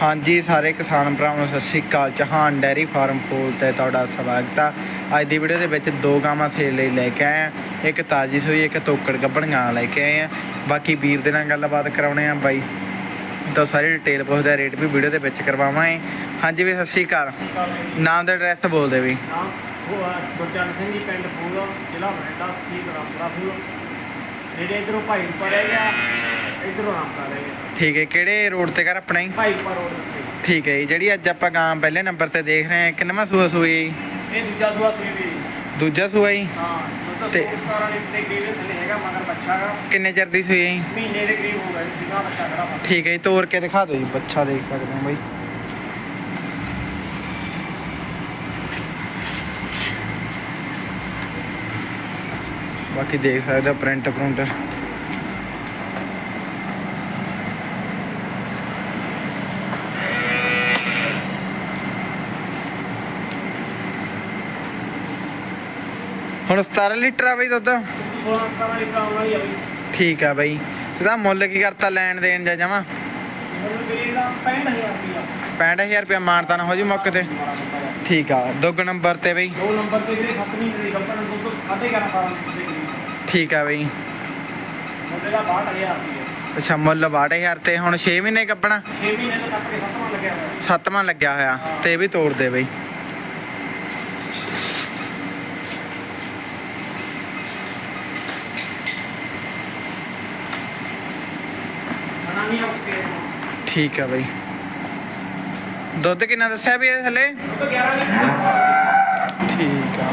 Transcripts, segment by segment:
ਹਾਂਜੀ, ਸਾਰੇ ਕਿਸਾਨ ਭਰਾਵਾਂ ਨੂੰ ਸਤਿ ਸ਼੍ਰੀ ਅਕਾਲ। ਚੌਹਾਨ ਡੈਰੀ ਫਾਰਮ ਫੂਲ ਤੇ ਤੁਹਾਡਾ ਸਵਾਗਤ ਆ। ਅੱਜ ਦੀ ਵੀਡੀਓ ਦੇ ਵਿੱਚ ਦੋ ਗਾਵਾਂ ਸੇਲ ਲਈ ਲੈ ਕੇ ਆਏ ਆ। ਇੱਕ ਤਾਜੀ ਸੂਈ, ਇੱਕ ਤੋਕੜ ਗੱਭਣੀਆਂ ਲੈ ਕੇ ਆਏ ਆ। ਬਾਕੀ ਵੀਰ ਦੇ ਨਾਲ ਗੱਲਬਾਤ ਕਰਾਉਣੇ ਆ ਬਾਈ। ਤਾਂ ਸਾਰੀ ਡਿਟੇਲ ਪੁੱਛਦਾ ਰੇਟ ਵੀ ਵੀਡੀਓ ਦੇ ਵਿੱਚ ਕਰਵਾਵਾਂਗੇ। ਹਾਂਜੀ ਵੀ ਸਤਿ ਸ਼੍ਰੀ ਅਕਾਲ। ਨਾਮ ਤੇ ਐਡਰੈਸ ਬੋਲ ਦੇ ਵੀ ਗੁਰਚਰਨ ਸਿੰਘ ਜੀ, ਪਿੰਡ ਫੂਲ, ਜ਼ਿਲ੍ਹਾ ਬਠਿੰਡਾ, ਤਹਿਸੀਲ ਰਾਮਪੁਰਾ ਫੂਲ। ਜਿਹੜੇ ਇਧਰੋਂ ਭਾਈਪੁਰ ਹੈ ਜਾਂ ਇਧਰੋਂ ਹੈ ਠੀਕ ਹੈ ਕਿਹੜੇ ਰੋਡ ਤੇ ਘਰ ਆਪਣਾ ਰੋਡ ਤੇ। ਠੀਕ ਹੈ ਜੀ ਜਿਹੜੀ ਅੱਜ ਆਪਾਂ ਗਾਂ ਪਹਿਲੇ ਨੰਬਰ ਤੇ ਦੇਖ ਰਹੇ ਹਾਂ ਕਿੰਨਵਾਂ ਸੂਆ ਸੂਈ? ਇਹ ਦੂਜਾ ਸੂਆ ਸੂਈ ਵੀ ਦੂਜਾ ਸੂਆ ਜੀ? ਹਾਂ ਤੇ- 17 ਲੀਟਰ ਦੇ ਕਰੀਬ ਥੱਲੇ ਹੈਗਾ ਮਗਰ ਬੱਚਾ ਗਾ ਕਿੰਨੇ ਚਿਰ ਦੀ ਸੂਈ ਹੈ ਜੀ? ਮਹੀਨੇ ਦੇ ਕਰੀਬ ਹੋ ਗਿਆ ਜਿੰਨਾ ਬੱਚਾ ਖੜਾ ਠੀਕ ਹੈ ਜੀ ਤੋੜ ਕੇ ਦਿਖਾ ਦਿਓ ਜੀ ਬੱਚਾ ਦੇਖ ਸਕਦੇ ਹੋ ਬਾਈ। ਬਾਕੀ ਦੇਖ ਸਕਦੇ ਹੋ ਪ੍ਰਿੰਟ ਪ੍ਰਿੰਟ ਹੁਣ 17 ਲੀਟਰ ਆ ਬਈ ਦੁੱਧ? 16 17 ਲੀਟਰ ਆਉਣ ਵਾਲੀ ਆ ਬਈ। ਠੀਕ ਆ ਬਈ। ਇਹਦਾ ਮੁੱਲ ਕੀ ਕਰਤਾ ਲੈਣ ਦੇਣ ਜਾਂ ਜਮਾ? ਮੈਨੂੰ ਕਰੀਬ ਦਾ 65000 ਰੁਪਇਆ 65000 ਰੁਪਏ ਮਾਨਤਾਨ ਹੋ ਜੂ ਮੌਕੇ ਤੇ। ਠੀਕ ਆ ਦੁੱਗ ਨੰਬਰ ਤੇ ਬਈ। ਦੋ ਨੰਬਰ ਤੇ ਵੀਰੇ 7 ਮਹੀਨੇ ਦੀ ਕੰਪਨ ਦੁੱਧ 11.5 12 ਦੇ ਕਰੀਬ। ਠੀਕ ਆ ਬਈ। ਮੁੰਡੇ ਦਾ 62000 ਰੁਪਇਆ ਅੱਛਾ ਮੁੱਲ 62000 ਤੇ। ਹੁਣ 6 ਮਹੀਨੇ ਕੱਪਣਾ 6 ਮਹੀਨੇ ਦੇ ਖਤਮ ਲੱਗਿਆ ਹੋਇਆ। ਸੱਤਵਾਂ ਲੱਗਿਆ ਹੋਇਆ ਤੇ ਇਹ ਵੀ ਤੋੜ ਦੇ ਬਈ। ਠੀਕ ਆ ਬਈ। ਦੁੱਧ ਕਿੰਨਾ ਦੱਸਿਆ ਵੀ ਇਹ ਥੱਲੇ? ਉਹ ਤਾਂ 11 ਲੀਟਰ। ਠੀਕ ਆ।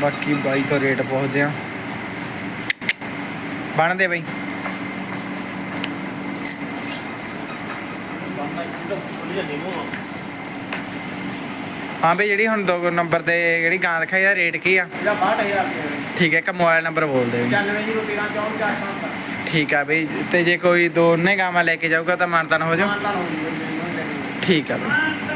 ਬਾਕੀ ਬਾਈ ਤੋਂ ਰੇਟ ਪੁੱਛਦੇ ਆ। ਬਣਦੇ ਬਈ। ਬੰਦਾ ਇੱਕਦਮ ਖੁੱਲ ਜਾਂਦੇ ਮੂੰਹ। ਹਾਂ ਬਈ ਜਿਹੜੀ ਹੁਣ ਦੋ ਨੰਬਰ ਤੇ ਜਿਹੜੀ ਗਾਂ ਦਿਖਾਈ ਦਾ ਰੇਟ ਕੀ ਆ? ਇਹਦਾ 62000 ਰੁਪਏ ਠੀਕ ਹੈ ਇੱਕ ਮੋਬਾਈਲ ਨੰਬਰ ਬੋਲ ਦੇ ਬਈ 95 13 64 4 ਠੀਕ ਆ ਬਈ ਤੇ ਜੇ ਕੋਈ ਦੋਨੇ ਗਾਵਾਂ ਲੈ ਕੇ ਜਾਊਗਾ ਤਾਂ ਮਾਨਤਾਨ ਹੋ ਜਾਊ? ਮਾਨਤਾ ਹੋ ਜੀ ਠੀਕ ਆ ਬਈ।